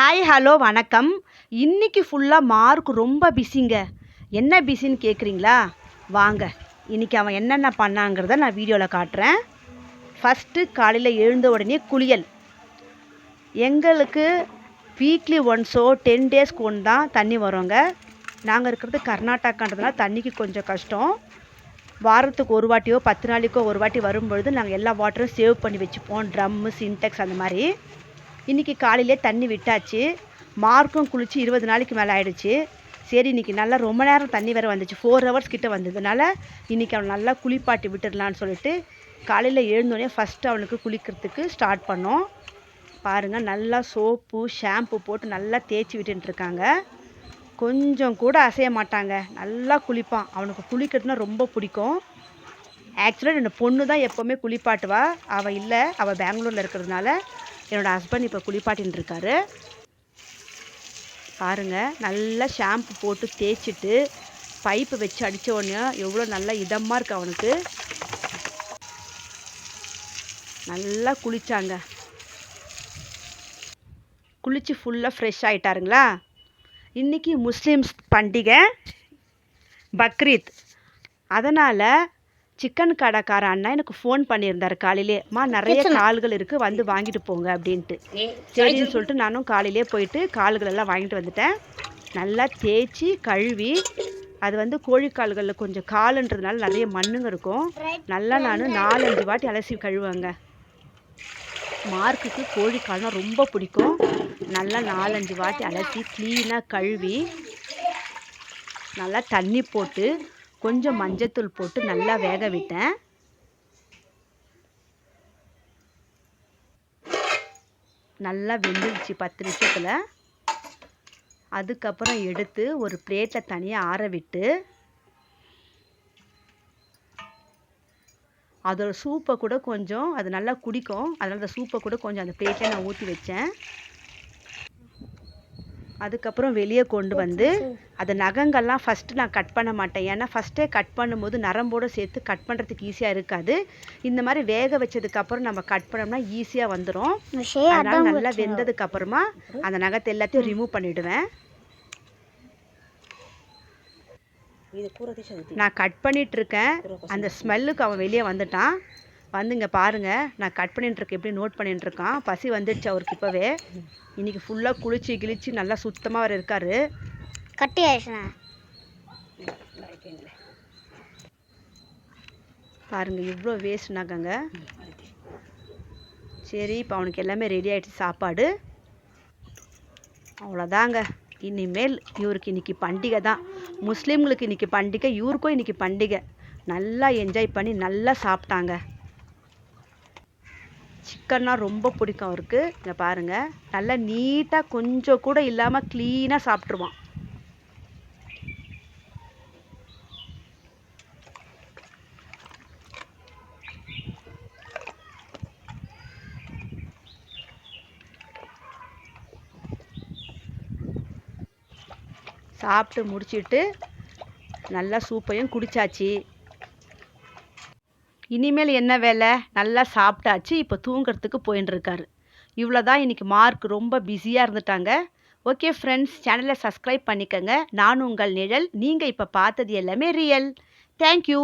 Hi hello வணக்கம். இன்னைக்கு ஃபுல்லாக மார்க் ரொம்ப பிஸிங்க என்ன பிஸின்னு கேட்குறீங்களா வாங்க. இன்றைக்கி அவன் என்னென்ன பண்ணாங்கிறத நான் வீடியோவில் காட்டுறேன். ஃபஸ்ட்டு காலையில் எழுந்த உடனே குளியல். எங்களுக்கு வீக்லி ஒன்ஸோ டென் டேஸ்க்கு ஒன் தான் தண்ணி வருங்க. நாங்கள் இருக்கிறது கர்நாடகான்றதுனால தண்ணிக்கு கொஞ்சம் கஷ்டம். வாரத்துக்கு ஒரு வாட்டியோ பத்து நாளைக்கோ ஒரு வாட்டி வரும்பொழுது நாங்கள் எல்லா வாட்டரும் சேவ் பண்ணி வச்சுப்போம். ட்ரம்மு சின்டெக்ஸ் அந்த மாதிரி. இன்றைக்கி காலையிலே தண்ணி விட்டாச்சு. மார்க்கும் குளித்து இருபது நாளைக்கு மேலே ஆயிடுச்சு. சரி இன்றைக்கி நல்லா ரொம்ப நேரம் தண்ணி வேறு வந்துச்சு. ஃபோர் ஹவர்ஸ் கிட்டே வந்ததுனால இன்றைக்கி அவன் நல்லா குளிப்பாட்டி விட்டுடலான்னு சொல்லிட்டு காலையில் எழுந்தோடனே ஃபஸ்ட்டு அவனுக்கு குளிக்கிறதுக்கு ஸ்டார்ட் பண்ணோம். பாருங்கள் நல்லா சோப்பு ஷாம்பு போட்டு நல்லா தேய்ச்சி விட்டுருக்காங்க கொஞ்சம் கூட அசைய மாட்டாங்க. நல்லா குளிப்பான். அவனுக்கு குளிக்கிறதுனா ரொம்ப பிடிக்கும். ஆக்சுவலாக என்னோடய பொண்ணு தான் எப்போவுமே குளிப்பாட்டுவா. அவள் இல்லை. அவள் பெங்களூரில் இருக்கிறதுனால என்னோடய ஹஸ்பண்ட் இப்போ குளிப்பாட்டின்னு இருக்காரு. பாருங்கள் நல்லா ஷாம்பு போட்டு தேய்ச்சிட்டு பைப்பு வச்சு அடித்த உடனே எவ்வளோ நல்லா இதமாக இருக்கு அவனுக்கு. நல்லா குளிச்சாங்க. குளித்து ஃபுல்லாக ஃப்ரெஷ் ஆகிட்டாருங்களா இன்றைக்கி முஸ்லீம்ஸ் பண்டிகை பக்ரீத். அதனால் சிக்கன் கடைக்கார அண்ணா எனக்கு ஃபோன் பண்ணியிருந்தார் காலையிலே. மா நிறைய கால்கள் இருக்குது வந்து வாங்கிட்டு போங்க அப்படின்ட்டு. சரின்னு சொல்லிட்டு நானும் காலையிலே போயிட்டு கால்கள் எல்லாம் வாங்கிட்டு வந்துட்டேன். நல்லா தேய்ச்சி கழுவி அது வந்து கோழிக்கால்களில் கொஞ்சம் காலுன்றதுனால நிறைய மண்ணுங்க இருக்கும். நல்லா நான் நாலஞ்சு வாட்டி அலசி கழுவுங்க மார்க்குக்கு கோழிக்கால்னால் ரொம்ப பிடிக்கும். நல்லா நாலஞ்சு வாட்டி அலசி க்ளீனாக கழுவி நல்லா தண்ணி போட்டு கொஞ்சம் மஞ்சத்தூள் போட்டு நல்லா வேக விட்டேன். நல்லா வெந்துடுச்சு பத்து நிமிஷத்தில். அதுக்கப்புறம் எடுத்து ஒரு பிளேட்டில் தனியாக ஆற விட்டு அதோட சூப்பை கூட கொஞ்சம் அது நல்லா குடிக்கும். அதனால் அந்த சூப்பை கூட கொஞ்சம் அந்த பிளேட்டில் நான் ஊற்றி வச்சேன். அதுக்கப்புறம் வெளியே கொண்டு வந்து அந்த நகங்கள்லாம் ஃபஸ்ட்டு நான் கட் பண்ண மாட்டேன். ஏன்னா ஃபஸ்ட்டே கட் பண்ணும்போது நரம்போடு சேர்த்து கட் பண்ணுறதுக்கு ஈஸியாக இருக்காது. இந்த மாதிரி வேக வச்சதுக்கப்புறம் நம்ம கட் பண்ணோம்னா ஈஸியாக வந்துடும் அதனால் நல்லா வெந்ததுக்கப்புறமா அந்த நகத்தை எல்லாத்தையும் ரிமூவ் பண்ணிவிடுவேன் நான் கட் பண்ணிகிட்ருக்கேன் அந்த ஸ்மெல்லுக்கு அவன் வெளியே வந்துட்டான். வந்து இங்கே பாருங்கள் நான் கட் பண்ணிட்டுருக்கேன் எப்படி நோட் பண்ணிட்டுருக்கான் பசி வந்துடுச்சு அவருக்கு இப்போவே. இன்றைக்கி ஃபுல்லாக குளிச்சு கிழிச்சு நல்லா சுத்தமாக அவர் இருக்கார். கட்டி ஆயிடுச்சுண்ணா. பாருங்கள் இவ்வளோ வேஸ்ட் நகங்க சரி இப்போ அவனுக்கு எல்லாமே ரெடி ஆகிடுச்சு சாப்பாடு. அவ்வளோதாங்க. இனிமேல் இவருக்கு இன்றைக்கி பண்டிகை தான். முஸ்லீம்களுக்கு இன்றைக்கி பண்டிகை இவருக்கும் இன்றைக்கி பண்டிகை. நல்லா என்ஜாய் பண்ணி நல்லா சாப்பிட்டாங்க. சிக்கன்னா ரொம்ப பிடிக்கும் அவருக்கு. இங்கே பாருங்கள் நல்லா நீட்டாக கொஞ்சம் கூட இல்லாமல் க்ளீனாக சாப்பிட்ருவான் சாப்பிட்டு முடிச்சிட்டு நல்லா சூப்பையும் குடித்தாச்சு இனிமேல் என்ன வேலை? நல்லா சாப்பிட்டாச்சு இப்போ தூங்குறதுக்கு போயின்னு இவ்வளோ தான் இன்றைக்கி மார்க் ரொம்ப பிஸியாக இருந்துட்டாங்க. ஓகே ஃப்ரெண்ட்ஸ் சேனலை சப்ஸ்கிரைப் பண்ணிக்கோங்க. நான் உங்கள் நிழல். நீங்கள் இப்போ பார்த்தது எல்லாமே ரியல் தேங்க்யூ